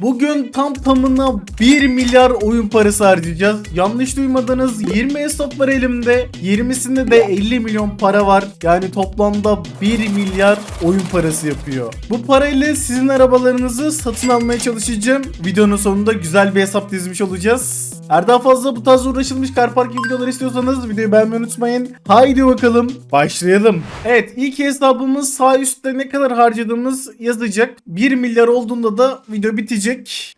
Bugün tam tamına 1 milyar oyun parası harcayacağız. Yanlış duymadınız 20 hesap var elimde. 20'sinde de 50 milyon para var. Yani toplamda 1 milyar oyun parası yapıyor. Bu parayla sizin arabalarınızı satın almaya çalışacağım. Videonun sonunda güzel bir hesap dizmiş olacağız. Eğer daha fazla bu tarz uğraşılmış car parking videoları istiyorsanız videoyu beğenmeyi unutmayın. Haydi bakalım başlayalım. Evet ilk hesabımız sağ üstte ne kadar harcadığımız yazacak. 1 milyar olduğunda da video bitecek.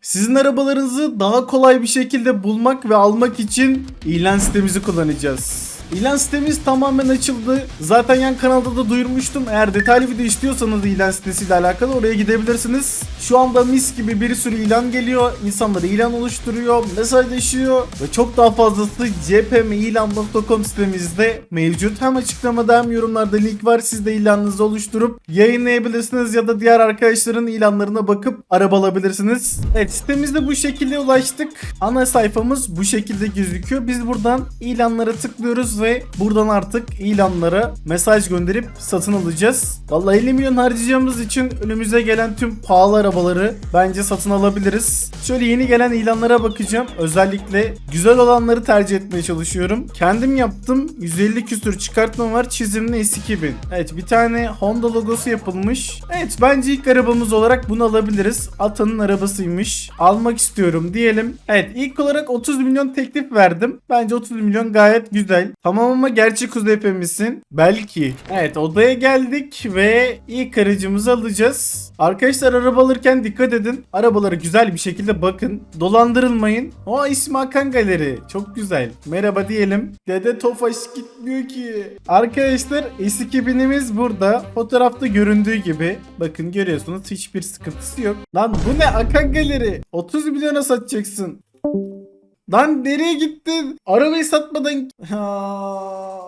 Sizin arabalarınızı daha kolay bir şekilde bulmak ve almak için ilan sitemizi kullanacağız. İlan sitemiz tamamen açıldı. Zaten yan kanalda da duyurmuştum. Eğer detaylı video istiyorsanız ilan sitesiyle alakalı oraya gidebilirsiniz. Şu anda mis gibi bir sürü ilan geliyor. İnsanlar ilan oluşturuyor, mesajlaşıyor ve çok daha fazlası cpmilan.com sitemizde mevcut. Hem açıklamada hem yorumlarda link var. Siz de ilanınızı oluşturup yayınlayabilirsiniz ya da diğer arkadaşların ilanlarına bakıp araba alabilirsiniz. Evet sitemizde bu şekilde ulaştık. Ana sayfamız bu şekilde gözüküyor. Biz buradan ilanlara tıklıyoruz ve buradan artık ilanlara mesaj gönderip satın alacağız. Vallahi 50 milyon harcayacağımız için önümüze gelen tüm pahalı arabaları bence satın alabiliriz. Şöyle yeni gelen ilanlara bakacağım. Özellikle güzel olanları tercih etmeye çalışıyorum. Kendim yaptım. 150 küsür çıkartma var. Çizimli S2000. Evet bir tane Honda logosu yapılmış. Evet bence ilk arabamız olarak bunu alabiliriz. Atanın arabasıymış. Almak istiyorum diyelim. Evet ilk olarak 30 milyon teklif verdim. Bence 30 milyon gayet güzel. Ama gerçek UZP misin? Belki. Evet odaya geldik ve ilk aracımızı alacağız. Arkadaşlar araba alırken dikkat edin. Arabalara güzel bir şekilde bakın. Dolandırılmayın. O ismi Hakan Galeri. Çok güzel. Merhaba diyelim. Dede Tofaş gitmiyor ki. Arkadaşlar S2000'imiz burada. Fotoğrafta göründüğü gibi. Bakın görüyorsunuz hiçbir sıkıntısı yok. Lan bu ne Hakan Galeri? 30 milyona satacaksın. Lan nereye gittin? Arabayı satmadan... Ha.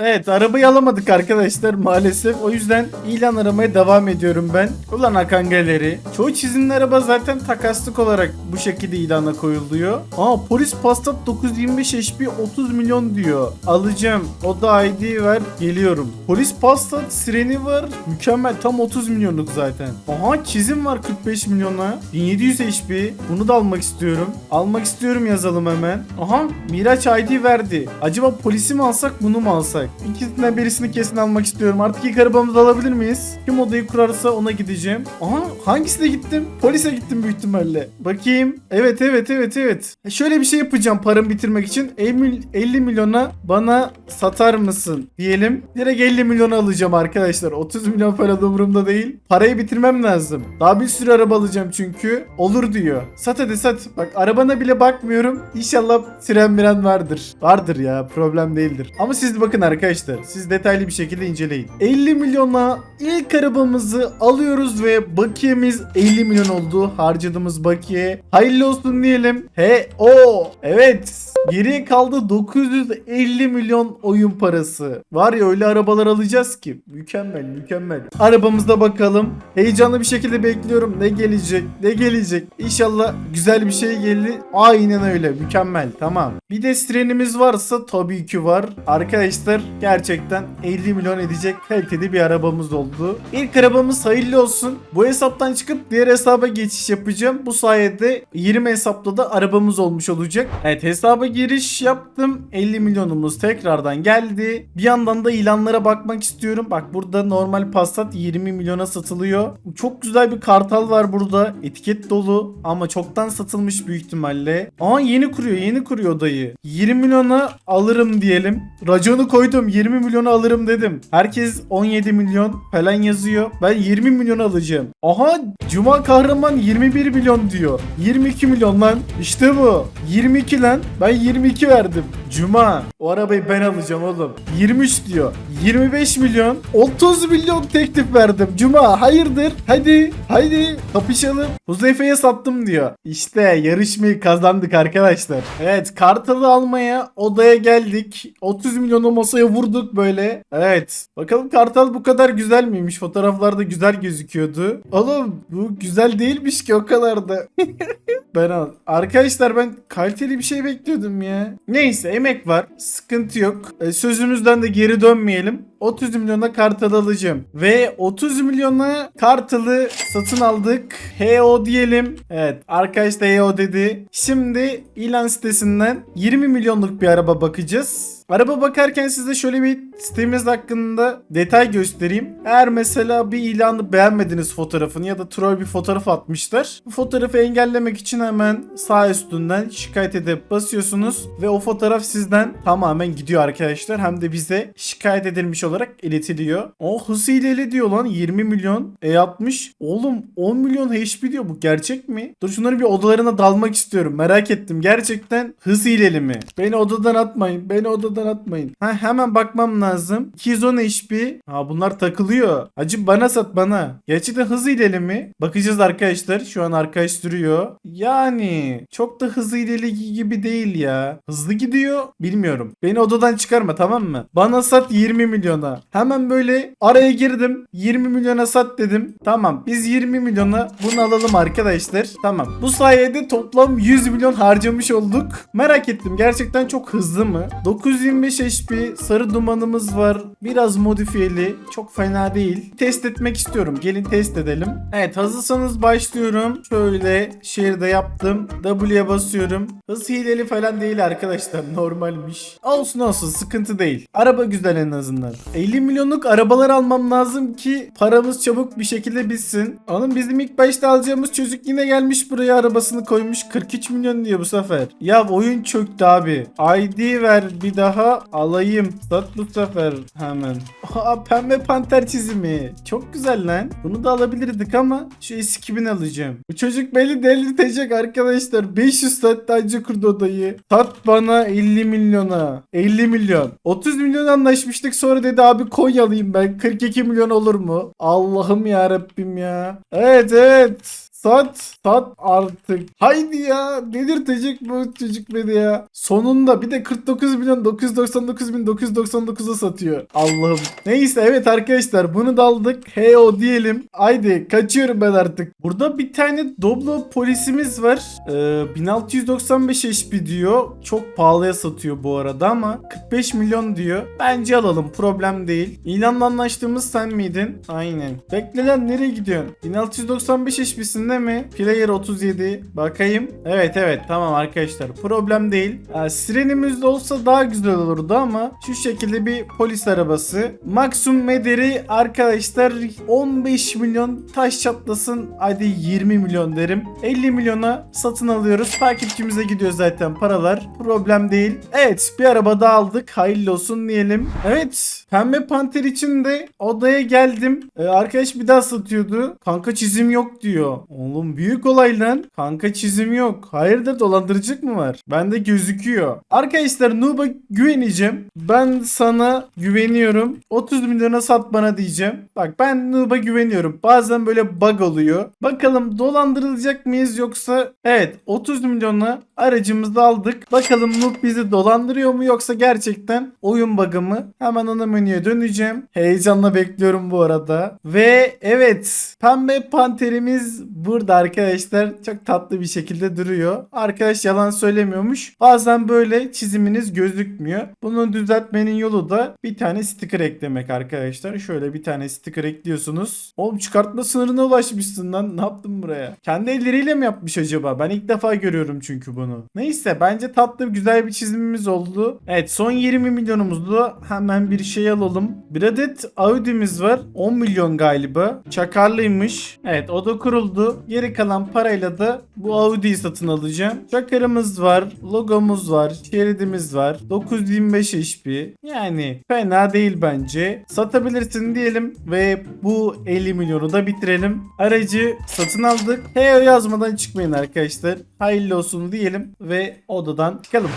Evet arabayı alamadık arkadaşlar maalesef. O yüzden ilan aramaya devam ediyorum ben. Ulan Hakan Galeri. Çoğu çizimli araba zaten takaslık olarak bu şekilde ilana koyuluyor. Aa polis Passat 925 HP 30 milyon diyor. Alacağım. O da ID ver. Geliyorum. Polis Passat sireni var. Mükemmel. Tam 30 milyonluk zaten. Aha çizim var 45 milyona. 1700 HP. Bunu da almak istiyorum. Almak istiyorum yazalım hemen. Aha Miraç ID verdi. Acaba polisi mi alsak bunu mu alsak? İkisinden birisini kesin almak istiyorum. Artık ilk arabamızı alabilir miyiz? Kim odayı kurarsa ona gideceğim. Aha hangisine gittim? Polise gittim büyük ihtimalle. Bakayım. Evet evet evet evet. E, Şöyle bir şey yapacağım paramı bitirmek için. 50 50 milyona bana satar mısın? Diyelim. Direkt 50 milyona alacağım arkadaşlar. 30 milyon da umurumda değil. Parayı bitirmem lazım. Daha bir sürü araba alacağım çünkü. Olur diyor. Sat hadi sat. Bak arabana bile bakmıyorum. İnşallah siren miren vardır. Vardır ya problem değildir. Ama siz de bakın arkadaşlar. Siz detaylı bir şekilde inceleyin. 50 milyona ilk arabamızı alıyoruz ve bakiyemiz 50 milyon oldu. Harcadığımız bakiye. Hayırlı olsun diyelim. He o. Evet. Geriye kaldı 950 milyon oyun parası. Var ya öyle arabalar alacağız ki. Mükemmel mükemmel. Arabamızda bakalım. Heyecanlı bir şekilde bekliyorum. Ne gelecek? Ne gelecek? İnşallah güzel bir şey gelir. Aynen öyle. Mükemmel. Tamam. Bir de sirenimiz varsa tabii ki var. Arkadaşlar gerçekten 50 milyon edecek kaliteli bir arabamız oldu. İlk arabamız hayırlı olsun. Bu hesaptan çıkıp diğer hesaba geçiş yapacağım. Bu sayede 20 hesapta da arabamız olmuş olacak. Evet hesaba giriş yaptım. 50 milyonumuz tekrardan geldi. Bir yandan da ilanlara bakmak istiyorum. Bak burada normal Passat 20 milyona satılıyor. Çok güzel bir kartal var burada. Etiket dolu ama çoktan satılmış büyük ihtimalle. Aa yeni kuruyor yeni kuruyor odayı. 20 milyona alırım diyelim. Raconu koydum 20 milyona alırım dedim. Herkes 17 milyon falan yazıyor. Ben 20 milyon alacağım. Aha Cuma Kahraman 21 milyon diyor. 22 milyon lan. İşte bu. 22 lan. Ben 22 verdim. Cuma. O arabayı ben alacağım oğlum. 23 diyor. 25 milyon. 30 milyon teklif verdim. Cuma hayırdır? Hadi. Hadi. Kapışalım. Huzeyfe'ye sattım diyor. İşte yarışmayı kazandık arkadaşlar. Evet kartalı almaya odaya geldik. 30 milyonu masaya vurduk böyle. Evet. Bakalım kartal bu kadar güzel miymiş? Fotoğraflarda güzel gözüküyordu. Oğlum bu güzel değilmiş ki o kadar da. ben al. Arkadaşlar ben kaliteli bir şey bekliyordum ya. Neyse emek var. Sıkıntı yok. E, sözümüzden de geri dönmeyelim diyelim. 30 milyona kartal alacağım. Ve 30 milyona kartalı satın aldık. HO diyelim. Evet arkadaş da HO dedi. Şimdi ilan sitesinden 20 milyonluk bir araba bakacağız. Araba bakarken size şöyle bir sitemiz hakkında detay göstereyim. Eğer mesela bir ilanı beğenmediniz fotoğrafını ya da troll bir fotoğraf atmışlar. Bu fotoğrafı engellemek için hemen sağ üstünden şikayet edip basıyorsunuz ve o fotoğraf sizden tamamen gidiyor arkadaşlar. Hem de bize şikayet edilmiş olarak iletiliyor. O hız hileli diyor lan 20 milyon E60. Oğlum 10 milyon HP diyor bu gerçek mi? Dur şunları bir odalarına dalmak istiyorum. Merak ettim. Gerçekten hız hileli mi? Beni odadan atmayın. Beni odadan atmayın. Ha, hemen bakmam lazım. 210 HP. Ha bunlar takılıyor. Acı bana sat bana. Gerçekten hız hileli mi? Bakacağız arkadaşlar. Şu an arkadaş sürüyor. Yani çok da hız hileli gibi değil ya. Hızlı gidiyor. Bilmiyorum. Beni odadan çıkarma tamam mı? Bana sat 20 milyona. Hemen böyle araya girdim. 20 milyona sat dedim. Tamam biz 20 milyona bunu alalım arkadaşlar. Tamam. Bu sayede toplam 100 milyon harcamış olduk. Merak ettim gerçekten çok hızlı mı? 925 HP sarı dumanımız var. Biraz modifiyeli. Çok fena değil. Test etmek istiyorum. Gelin test edelim. Evet hazırsanız başlıyorum. Şöyle şehirde yaptım. W'ye basıyorum. Hız hileli falan değil arkadaşlar. Normalmiş. Olsun olsun sıkıntı değil. Araba güzel en azından. 50 milyonluk arabalar almam lazım ki paramız çabuk bir şekilde bitsin. Oğlum bizim ilk başta alacağımız çocuk yine gelmiş buraya arabasını koymuş. 43 milyon diyor bu sefer. Ya oyun çöktü abi. ID ver bir daha alayım. Sat bu sefer hemen. Aa pembe panter çizimi. Çok güzel lan. Bunu da alabilirdik ama şu S2000 alacağım. Bu çocuk beni delirtecek arkadaşlar. 500 saat önce kurdu odayı. Sat bana 50 milyona. 50 milyon. 30 milyon anlaşmıştık sonra dedi abi koy alayım ben. 42 milyon olur mu? Allah'ım ya Rabbim ya. Evet evet. Sat, sat artık. Haydi ya. Delirtecek bu çocuk beni ya. Sonunda bir de 49 milyon 999 bin 999'a satıyor. Allah'ım. Neyse evet arkadaşlar bunu da aldık. Heyo diyelim. Haydi kaçıyorum ben artık. Burada bir tane Doblo polisimiz var. Ee, 1695 HP diyor. Çok pahalıya satıyor bu arada ama 45 milyon diyor. Bence alalım problem değil. İlanla anlaştığımız sen miydin? Aynen. Bekle lan nereye gidiyorsun? 1695 HP'sinde mi? Player 37. Bakayım. Evet evet tamam arkadaşlar. Problem değil. Ee, sirenimiz de olsa daha güzel olurdu ama şu şekilde bir polis arabası. Maksimum mederi arkadaşlar 15 milyon taş çatlasın. Hadi 20 milyon derim. 50 milyona satın alıyoruz. Takipçimize gidiyor zaten paralar. Problem değil. Evet bir araba daha aldık. Hayırlı olsun diyelim. Evet Pembe Panter için de odaya geldim. Ee, arkadaş bir daha satıyordu. Kanka çizim yok diyor. Oğlum büyük olay lan. Kanka çizim yok. Hayırdır dolandırıcılık mı var? Bende gözüküyor. Arkadaşlar Noob'a güveneceğim. Ben sana güveniyorum. 30 milyona sat bana diyeceğim. Bak ben Noob'a güveniyorum. Bazen böyle bug oluyor. Bakalım dolandırılacak mıyız yoksa evet 30 milyona aracımızı aldık. Bakalım Noob bizi dolandırıyor mu yoksa gerçekten oyun bug'ı mı? Hemen ana menüye döneceğim. Heyecanla bekliyorum bu arada. Ve evet pembe panterimiz burada arkadaşlar. Çok tatlı bir şekilde duruyor. Arkadaş yalan söylemiyormuş. Bazen böyle çiziminiz gözükmüyor. Bunu düzeltmenin yolu da bir tane sticker eklemek arkadaşlar. Şöyle bir tane sticker ekliyorsunuz. Oğlum çıkartma sınırına ulaşmışsın lan. Ne yaptın buraya? Kendi elleriyle mi yapmış acaba? Ben ilk defa görüyorum çünkü bunu. Neyse bence tatlı güzel bir çizimimiz oldu. Evet son 20 milyonumuzdu. Hemen bir şey alalım. Bir adet Audi'miz var. 10 milyon galiba. Çakarlıymış. Evet o da kuruldu. Geri kalan parayla da bu Audi'yi satın alacağım. Çakarımız var. Logomuz var. Şeridimiz var. 925 HP. Yani fena değil bence. Satabilirsin diyelim ve bu 50 milyonu da bitirelim. Aracı satın aldık. HEO yazmadan çıkmayın arkadaşlar. Hayırlı olsun diyelim ve odadan çıkalım.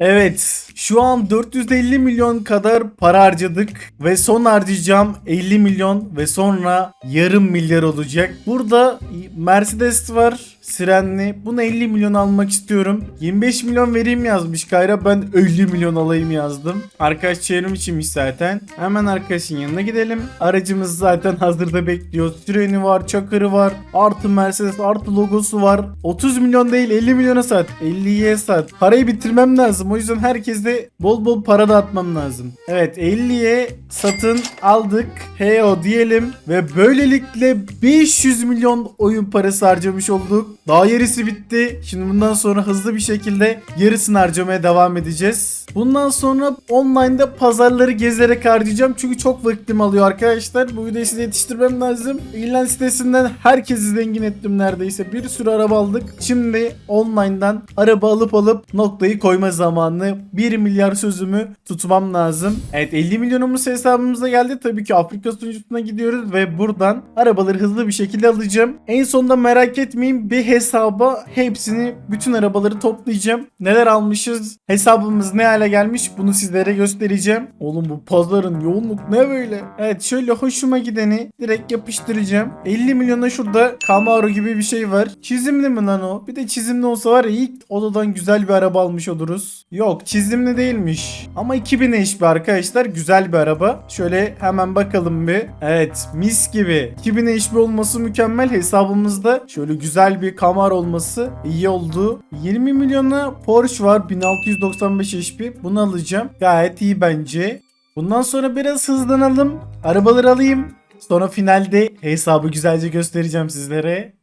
Evet. Şu an 450 milyon kadar para harcadık ve son harcayacağım 50 milyon ve sonra yarım milyar olacak. Burada Mercedes var sirenli. Bunu 50 milyon almak istiyorum. 25 milyon vereyim yazmış Kayra. Ben 50 milyon alayım yazdım. Arkadaş çevrim içinmiş zaten. Hemen arkadaşın yanına gidelim. Aracımız zaten hazırda bekliyor. Sireni var, çakırı var. Artı Mercedes artı logosu var. 30 milyon değil 50 milyona sat. 50'ye sat. Parayı bitirmem lazım. O yüzden herkese bol bol para dağıtmam lazım. Evet 50'ye satın aldık. Heyo diyelim. Ve böylelikle 500 milyon oyun parası harcamış olduk. Daha yarısı bitti. Şimdi bundan sonra hızlı bir şekilde yarısını harcamaya devam edeceğiz. Bundan sonra online'da pazarları gezerek harcayacağım. Çünkü çok vaktim alıyor arkadaşlar. Bu videoyu size yetiştirmem lazım. İlan sitesinden herkesi zengin ettim neredeyse. Bir sürü araba aldık. Şimdi online'dan araba alıp alıp noktayı koyma zamanı. 1 milyar sözümü tutmam lazım. Evet 50 milyonumuz hesabımıza geldi. Tabii ki Afrika sunucusuna gidiyoruz ve buradan arabaları hızlı bir şekilde alacağım. En sonunda merak etmeyin bir hesaba hepsini bütün arabaları toplayacağım. Neler almışız hesabımız ne hale gelmiş bunu sizlere göstereceğim. Oğlum bu pazarın yoğunluk ne böyle? Evet şöyle hoşuma gideni direkt yapıştıracağım. 50 milyona şurada Camaro gibi bir şey var. Çizimli mi lan o? Bir de çizimli olsa var ya ilk odadan güzel bir araba almış oluruz. Yok çizimli değilmiş. Ama 2000 HP arkadaşlar güzel bir araba. Şöyle hemen bakalım bir. Evet mis gibi. 2000 HP olması mükemmel hesabımızda. Şöyle güzel bir Camaro olması iyi oldu. 20 milyona Porsche var 1695 HP. Bunu alacağım. Gayet iyi bence. Bundan sonra biraz hızlanalım. Arabaları alayım. Sonra finalde hesabı güzelce göstereceğim sizlere.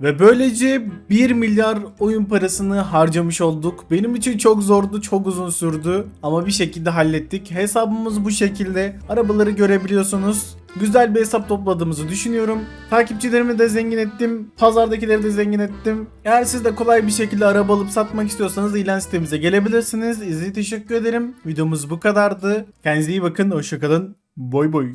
Ve böylece 1 milyar oyun parasını harcamış olduk. Benim için çok zordu, çok uzun sürdü ama bir şekilde hallettik. Hesabımız bu şekilde. Arabaları görebiliyorsunuz. Güzel bir hesap topladığımızı düşünüyorum. Takipçilerimi de zengin ettim. Pazardakileri de zengin ettim. Eğer siz de kolay bir şekilde araba alıp satmak istiyorsanız ilan sitemize gelebilirsiniz. İzlediğiniz teşekkür ederim. Videomuz bu kadardı. Kendinize iyi bakın. Hoşçakalın. Boy boy.